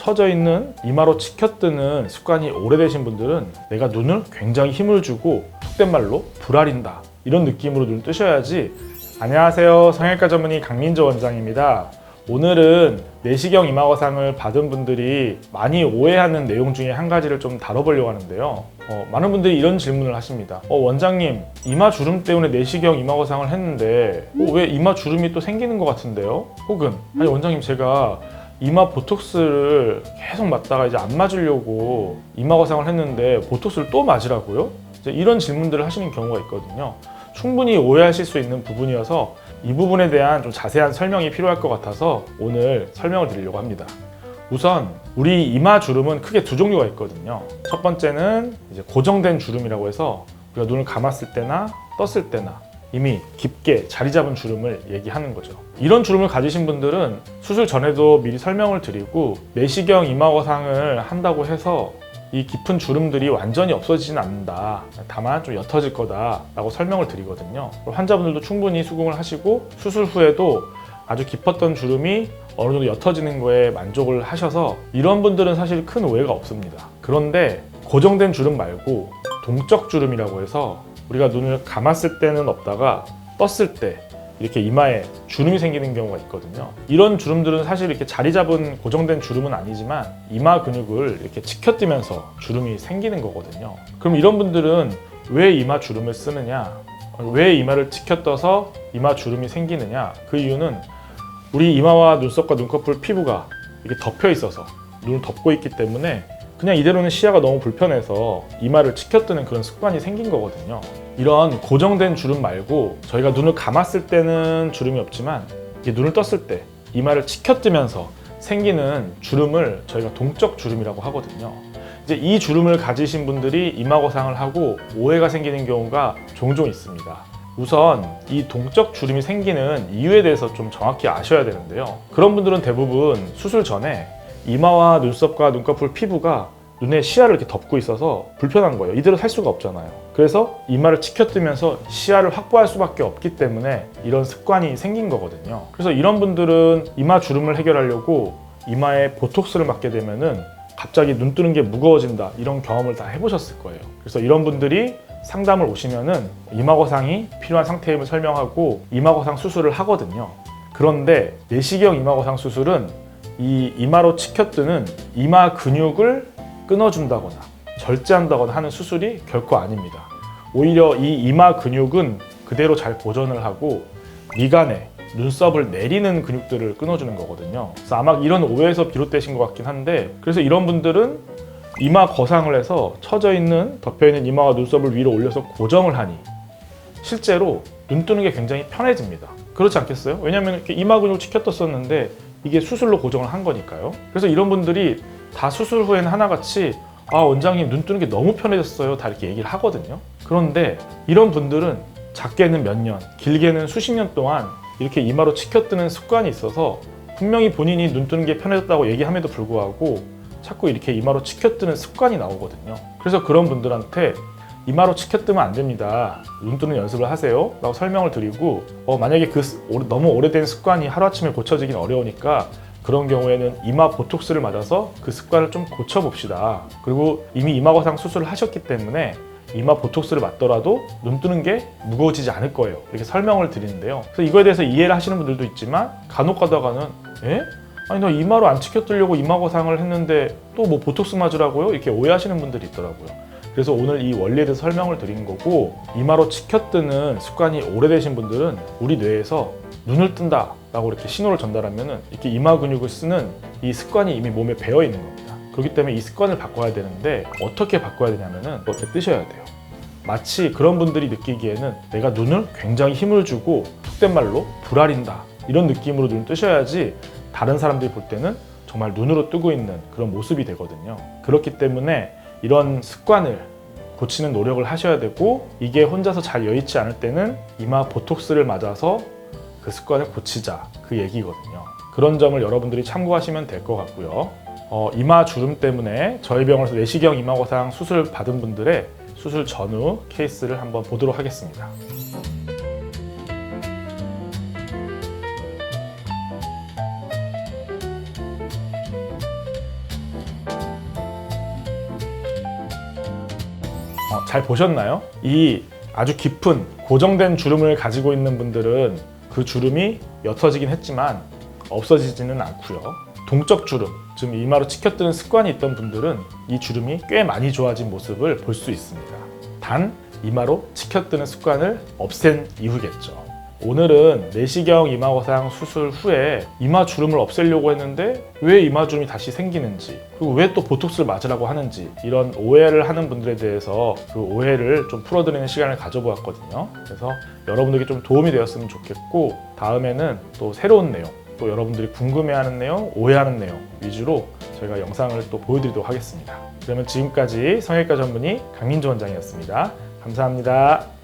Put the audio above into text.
처져 있는 이마로 치켜뜨는 습관이 오래되신 분들은 내가 눈을 굉장히 힘을 주고 속된 말로 불아린다. 이런 느낌으로 눈을 뜨셔야지. 안녕하세요. 성형외과 전문의 강민조 원장입니다. 오늘은 내시경 이마거상을 받은 분들이 많이 오해하는 내용 중에 한 가지를 좀 다뤄보려고 하는데요. 어, 많은 분들이 이런 질문을 하십니다. 어, 원장님 이마 주름 때문에 내시경 이마거상을 했는데 어, 왜 이마 주름이 또 생기는 것 같은데요? 혹은 아니 원장님 제가 이마 보톡스를 계속 맞다가 이제 안 맞으려고 이마 거상을 했는데 보톡스를 또 맞으라고요? 이런 질문들을 하시는 경우가 있거든요. 충분히 오해하실 수 있는 부분이어서 이 부분에 대한 좀 자세한 설명이 필요할 것 같아서 오늘 설명을 드리려고 합니다. 우선 우리 이마 주름은 크게 두 종류가 있거든요. 첫 번째는 이제 고정된 주름이라고 해서 우리가 눈을 감았을 때나 떴을 때나 이미 깊게 자리 잡은 주름을 얘기하는 거죠. 이런 주름을 가지신 분들은 수술 전에도 미리 설명을 드리고 내시경 이마거상을 한다고 해서 이 깊은 주름들이 완전히 없어지진 않는다. 다만 좀 옅어질 거다라고 설명을 드리거든요. 환자분들도 충분히 수긍을 하시고 수술 후에도 아주 깊었던 주름이 어느 정도 옅어지는 거에 만족을 하셔서 이런 분들은 사실 큰 오해가 없습니다. 그런데 고정된 주름 말고 동적 주름이라고 해서 우리가 눈을 감았을 때는 없다가 떴을 때 이렇게 이마에 주름이 생기는 경우가 있거든요. 이런 주름들은 사실 이렇게 자리 잡은 고정된 주름은 아니지만 이마 근육을 이렇게 치켜뜨면서 주름이 생기는 거거든요. 그럼 이런 분들은 왜 이마 주름을 쓰느냐? 왜 이마를 치켜떠서 이마 주름이 생기느냐? 그 이유는 우리 이마와 눈썹과 눈꺼풀 피부가 이렇게 덮여 있어서 눈을 덮고 있기 때문에 그냥 이대로는 시야가 너무 불편해서 이마를 치켜뜨는 그런 습관이 생긴 거거든요. 이런 고정된 주름 말고 저희가 눈을 감았을 때는 주름이 없지만 눈을 떴을 때 이마를 치켜뜨면서 생기는 주름을 저희가 동적 주름이라고 하거든요. 이제 이 주름을 가지신 분들이 이마 거상을 하고 오해가 생기는 경우가 종종 있습니다. 우선 이 동적 주름이 생기는 이유에 대해서 좀 정확히 아셔야 되는데요. 그런 분들은 대부분 수술 전에 이마와 눈썹과 눈꺼풀 피부가 눈의 시야를 이렇게 덮고 있어서 불편한 거예요. 이대로 살 수가 없잖아요. 그래서 이마를 치켜뜨면서 시야를 확보할 수밖에 없기 때문에 이런 습관이 생긴 거거든요. 그래서 이런 분들은 이마 주름을 해결하려고 이마에 보톡스를 맞게 되면은 갑자기 눈 뜨는 게 무거워진다 이런 경험을 다 해보셨을 거예요. 그래서 이런 분들이 상담을 오시면은 이마거상이 필요한 상태임을 설명하고 이마거상 수술을 하거든요. 그런데 내시경 이마거상 수술은 이 이마로 치켜뜨는 이마 근육을 끊어준다거나 절제한다거나 하는 수술이 결코 아닙니다. 오히려 이 이마 근육은 그대로 잘 보존을 하고 미간에 눈썹을 내리는 근육들을 끊어주는 거거든요. 그래서 아마 이런 오해에서 비롯되신 것 같긴 한데 그래서 이런 분들은 이마 거상을 해서 처져 있는 덮여 있는 이마와 눈썹을 위로 올려서 고정을 하니 실제로 눈 뜨는 게 굉장히 편해집니다. 그렇지 않겠어요? 왜냐하면 이마 근육을 치켜떴었는데 이게 수술로 고정을 한 거니까요. 그래서 이런 분들이 다 수술 후에는 하나같이 아 원장님 눈 뜨는 게 너무 편해졌어요 다 이렇게 얘기를 하거든요. 그런데 이런 분들은 작게는 몇 년, 길게는 수십 년 동안 이렇게 이마로 치켜뜨는 습관이 있어서 분명히 본인이 눈 뜨는 게 편해졌다고 얘기함에도 불구하고 자꾸 이렇게 이마로 치켜뜨는 습관이 나오거든요. 그래서 그런 분들한테 이마로 치켜뜨면 안 됩니다. 눈 뜨는 연습을 하세요. 라고 설명을 드리고 어, 만약에 그 너무 오래된 습관이 하루아침에 고쳐지긴 어려우니까 그런 경우에는 이마 보톡스를 맞아서 그 습관을 좀 고쳐봅시다. 그리고 이미 이마 거상 수술을 하셨기 때문에 이마 보톡스를 맞더라도 눈 뜨는 게 무거워지지 않을 거예요. 이렇게 설명을 드리는데요. 그래서 이거에 대해서 이해를 하시는 분들도 있지만 간혹 가다가는 에? 아니 나 이마로 안 치켜뜨려고 이마 거상을 했는데 또 뭐 보톡스 맞으라고요? 이렇게 오해하시는 분들이 있더라고요. 그래서 오늘 이 원리에 대해서 설명을 드린 거고 이마로 치켜뜨는 습관이 오래되신 분들은 우리 뇌에서 눈을 뜬다 라고 이렇게 신호를 전달하면은 이렇게 이마 근육을 쓰는 이 습관이 이미 몸에 배어 있는 겁니다. 그렇기 때문에 이 습관을 바꿔야 되는데 어떻게 바꿔야 되냐면은 어떻게 뜨셔야 돼요. 마치 그런 분들이 느끼기에는 내가 눈을 굉장히 힘을 주고 속된 말로 불아린다 이런 느낌으로 눈을 뜨셔야지 다른 사람들이 볼 때는 정말 눈으로 뜨고 있는 그런 모습이 되거든요. 그렇기 때문에 이런 습관을 고치는 노력을 하셔야 되고 이게 혼자서 잘 여의치 않을 때는 이마 보톡스를 맞아서 그 습관을 고치자 그 얘기거든요. 그런 점을 여러분들이 참고하시면 될 것 같고요. 어, 이마 주름 때문에 저희 병원에서 내시경 이마고상 수술 받은 분들의 수술 전후 케이스를 한번 보도록 하겠습니다. 어, 잘 보셨나요? 이 아주 깊은 고정된 주름을 가지고 있는 분들은 그 주름이 옅어지긴 했지만 없어지지는 않고요. 동적 주름, 즉 이마로 치켜뜨는 습관이 있던 분들은 이 주름이 꽤 많이 좋아진 모습을 볼 수 있습니다. 단 이마로 치켜뜨는 습관을 없앤 이후겠죠. 오늘은 내시경 이마거상 수술 후에 이마 주름을 없애려고 했는데 왜 이마 주름이 다시 생기는지 그리고 왜 또 보톡스를 맞으라고 하는지 이런 오해를 하는 분들에 대해서 그 오해를 좀 풀어드리는 시간을 가져보았거든요. 그래서 여러분들에게 좀 도움이 되었으면 좋겠고 다음에는 또 새로운 내용 또 여러분들이 궁금해하는 내용, 오해하는 내용 위주로 저희가 영상을 또 보여드리도록 하겠습니다. 그러면 지금까지 성형외과 전문의 강민주 원장이었습니다. 감사합니다.